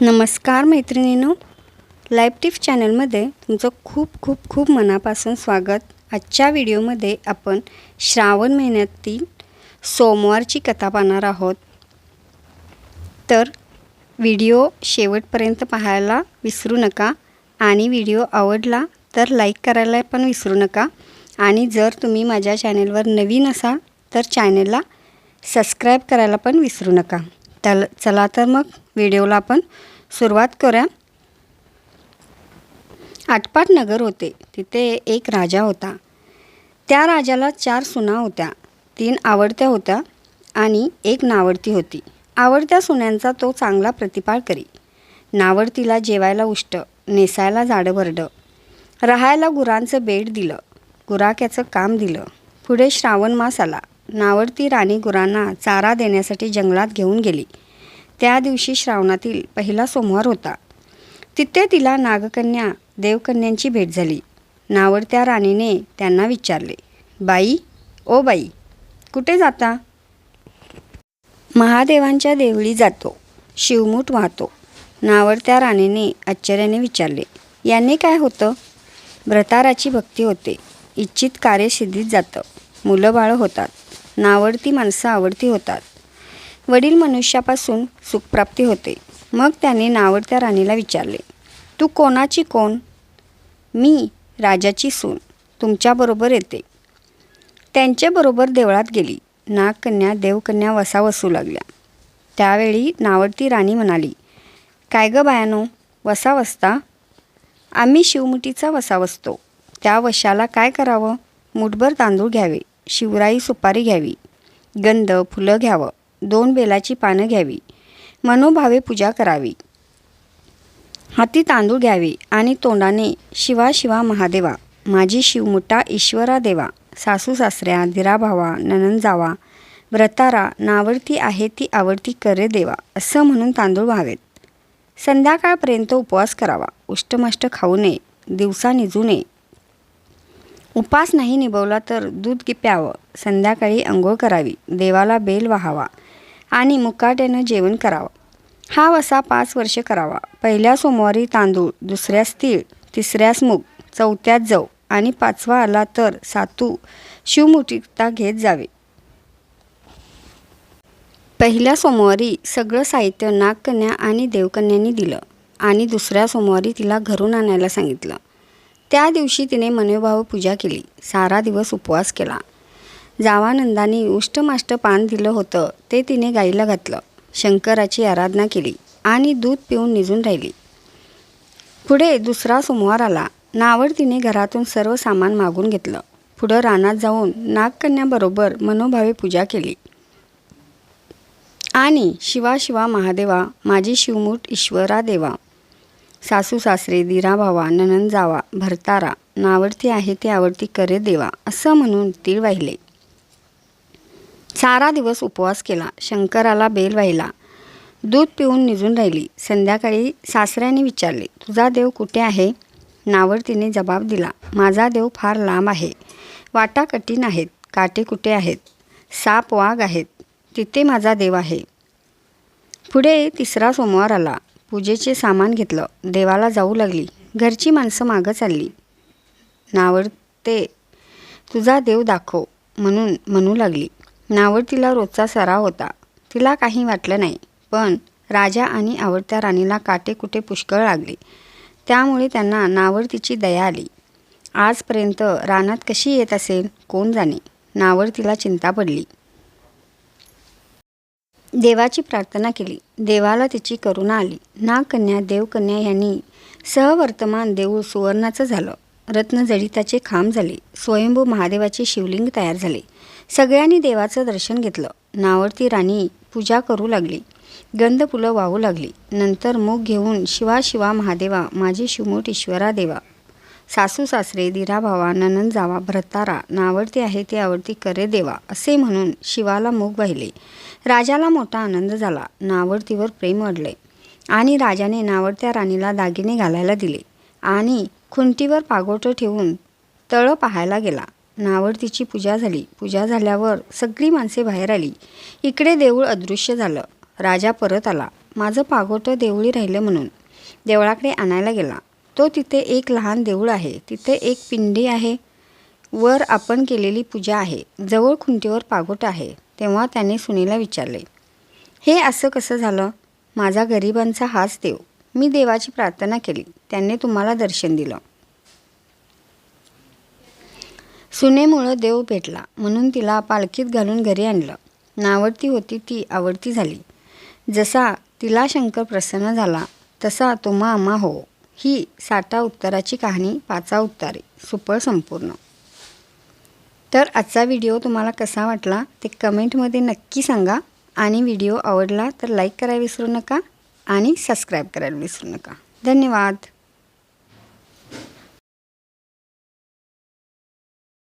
नमस्कार मैत्रिणीनो. Life tips चॅनलमध्ये तुमचं खूप खूप खूप मनापासून स्वागत. आजच्या व्हिडिओमध्ये आपण श्रावण महिन्यातील सोमवारची कथा पाहणार आहोत. तर व्हिडिओ शेवटपर्यंत पाहायला विसरू नका आणि व्हिडिओ आवडला तर लाईक करायला पण विसरू नका. आणि जर तुम्ही माझ्या चॅनेलवर नवीन असाल तर चॅनेलला सबस्क्राईब करायला पण विसरू नका. तर चला तर मग व्हिडिओला आपण सुरुवात करूया. आटपाट नगर होते. तिथे एक राजा होता. त्या राजाला चार सुना होत्या. तीन आवडत्या होत्या आणि एक नावडती होती. आवडत्या सुन्यांचा तो चांगला प्रतिपाळ करी. नावडतीला जेवायला उष्ट नेसायला जाडं भरडं राहायला गुरांचं बेड दिलं. गुराक्याचं काम दिलं. पुढे श्रावण मास आला. नावडती राणी गुरांना चारा देण्यासाठी जंगलात घेऊन गेली. त्या दिवशी श्रावणातील पहिला सोमवार होता. तिथे तिला नागकन्या देवकन्यांची भेट झाली. नावडत्या राणीने त्यांना विचारले बाई ओ बाई कुठे जाता? महादेवांच्या देवळी जातो शिवमूठ वाहतो नावडत्या राणीने आश्चर्याने विचारले. याने काय होतं? व्रताराची भक्ती होते इच्छित कार्यसिद्धीत जातं मुलं बाळं होतात नावडती माणसं आवडती होतात. वडील मनुष्यापासून सुखप्राप्ती होते. मग त्याने नावडत्या राणीला विचारले तू कोणाची कोण? मी राजाची सून. तुमच्याबरोबर येते. त्यांच्याबरोबर देवळात गेली. नागकन्या देवकन्या वसा वसू लागल्या. त्यावेळी नावडती राणी म्हणाली काय गं बायानो वसा वसता आम्ही शिवमुठीचा वसा वसतो त्या वशाला काय करावं? मुठभर तांदूळ घ्यावे. शिवराई सुपारी घ्यावी. गंध फुलं घ्यावं. दोन बेलाची पानं घ्यावी. मनोभावे पूजा करावी. हाती तांदूळ घ्यावे आणि तोंडाने शिवा शिवा महादेवा माझी शिवमुठा ईश्वरा देवा सासू सासऱ्या दिराभावा ननन जावा व्रतारा नावडती आहे ती आवडती करे देवा असं म्हणून तांदूळ व्हावेत. संध्याकाळपर्यंत उपवास करावा. उष्टमाष्ट खाऊ नये. दिवसा निजू नये. उपास नाही निभवला तर दूध प्यावं संध्याकाळी अंघोळ करावी. देवाला बेल वाहावा आणि मुकाट्यानं जेवण करावं. हा वसा पाच वर्षे करावा. पहिल्या सोमवारी तांदूळ दुसऱ्यास तीळ तिसऱ्यास मूग चौथ्यात जव आणि पाचवा आला तर सातू शिवमुठीता घेत जावे. पहिल्या सोमवारी सगळं साहित्य नागकन्या आणि देवकन्यांनी दिलं आणि दुसऱ्या सोमवारी तिला घरून आणायला सांगितलं. त्या दिवशी तिने मनोभाव पूजा केली. सारा दिवस उपवास केला. जावानंदानी उष्टमाष्ट पान दिलं होतं ते तिने गाईला घातलं. शंकराची आराधना केली आणि दूध पिऊन निजून राहिली. पुढे दुसरा सोमवार आला. नावड तिने घरातून सर्व सामान मागून घेतलं. पुढं रानात जाऊन नागकन्याबरोबर मनोभावे पूजा केली. आणि शिवा शिवा महादेवा माझी शिवमूठ ईश्वरा देवा सासू सासरे दिराभावा ननन जावा भरतारा नावडती आहे ते आवडती करे देवा असं म्हणून तीळ वाहिले. सारा दिवस उपवास केला शंकराला बेल वाहिला. दूध पिऊन निजून राहिली. संध्याकाळी सासऱ्याने विचारले तुझा देव कुठे आहे? नावडतीने जबाब दिला माझा देव फार लांब आहे. वाटा कठीण आहेत. काटे कुठे आहेत? साप वाघ आहेत. तिथे माझा देव आहे. पुढे तिसरा सोमवार आला. पूजेचे सामान घेतलं. देवाला जाऊ लागली. घरची माणसं मागं चालली. नावडते तुझा देव दाखव म्हणून म्हणू लागली. नावड तिला रोजचा सराव होता. तिला काही वाटलं नाही. पण राजा आणि आवडत्या राणीला काटे कुठे पुष्कळ लागले. त्यामुळे त्यांना नावडतीची दया आली. आजपर्यंत रानात कशी येत असेल कोण जाणे? नावड तिला चिंता पडली. देवाची प्रार्थना केली. देवाला तिची करुणा आली. नागकन्या देवकन्या यांनी सहवर्तमान देऊळ सुवर्णाचं झालं. रत्नजडिताचे खांब झाले. स्वयंभू महादेवाचे शिवलिंग तयार झाले. सगळ्यांनी देवाचं दर्शन घेतलं. नावडती राणी पूजा करू लागली. गंध फुलं वाहू लागली. नंतर मूग घेऊन शिवा शिवा महादेवा माझी शिवमूठ ईश्वरा देवा. सासू सासरे दिराभावा ननन जावा भ्रतारा नावडती आहे ते आवडती करे देवा असे म्हणून शिवाला मूग वाहिले. राजाला मोठा आनंद झाला. नावडतीवर प्रेम अडले आणि राजाने नावडत्या राणीला दागिने घालायला दिले. आणि खुंटीवर पागोटं ठेवून तळं पाहायला गेला. नावडतीची पूजा झाली. पूजा झाल्यावर सगळी माणसे बाहेर आली. इकडे देऊळ अदृश्य झालं. राजा परत आला. माझं पागोटं देवळी राहिलं म्हणून. देवळाकडे आणायला गेला. तो तिथे एक लहान देऊळ आहे. तिथे एक पिंडी आहे. वर आपण केलेली पूजा आहे. जवळ खुंटीवर पागोट आहे. तेव्हा त्याने सुनीला विचारले हे असं कसं झालं? माझा गरिबांचा हाच देव. मी देवाची प्रार्थना केली. त्याने तुम्हाला दर्शन दिलं. सुनेमुळं देव भेटला. म्हणून तिला पालखीत घालून घरी आणलं. नावडती होती ती आवडती झाली. जसा तिला शंकर प्रसन्न झाला तसा तुम्हा आम्हा हो. ही साठा उत्तराची कहाणी पाचा उत्तारे. सुपळ संपूर्ण. तर आजचा व्हिडिओ तुम्हाला कसा वाटला ते कमेंटमध्ये नक्की सांगा. आणि व्हिडिओ आवडला तर लाईक करायला विसरू नका आणि सबस्क्राईब करायला विसरू नका. धन्यवाद.